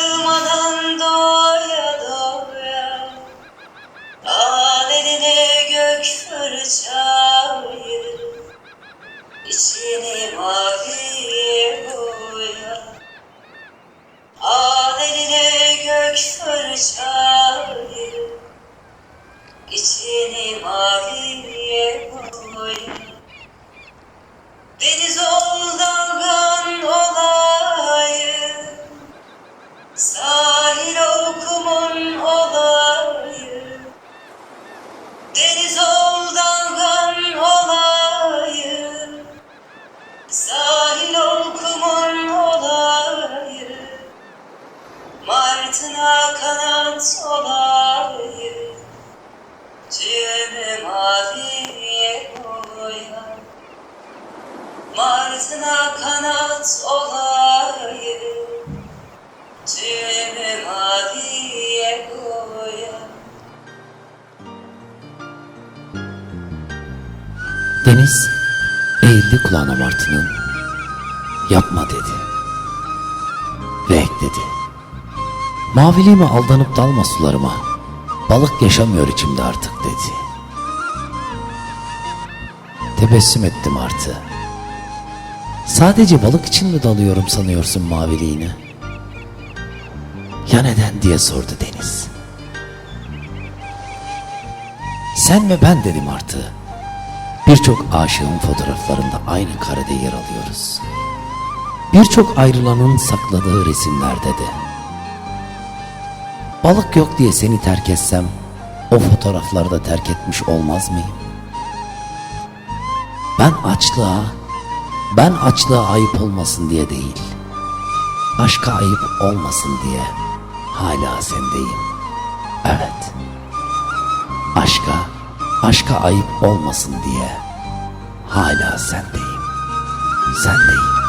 Durmadan doya doya Al eline gök fırçayı İçini maviye boya. Al eline gök fırçayı İçini maviye boya Sahil ol kumun olayım Deniz ol dalgan olayım Sahil ol kumun olayım Martına kanat olayım Tüyümü maviye boya Martına kanat olayım Deniz eğildi kulağına martının. Yapma dedi. Ve ekledi. Maviliğime aldanıp dalma sularıma. Balık yaşamıyor içimde artık dedi. Tebessüm etti martı. Sadece balık için mi dalıyorum sanıyorsun maviliğine? Ya neden diye sordu Deniz. Sen ve ben dedi martı. Birçok aşığın fotoğraflarında aynı karede yer alıyoruz. Birçok ayrılanın sakladığı resimlerde de. Balık yok diye seni terk etsem o fotoğrafları da terk etmiş olmaz mıyım? Ben açlığa, ben açlığa ayıp olmasın diye değil, aşka ayıp olmasın diye hala sendeyim. Evet, aşka, aşka ayıp olmasın diye hala sendeyim, sendeyim.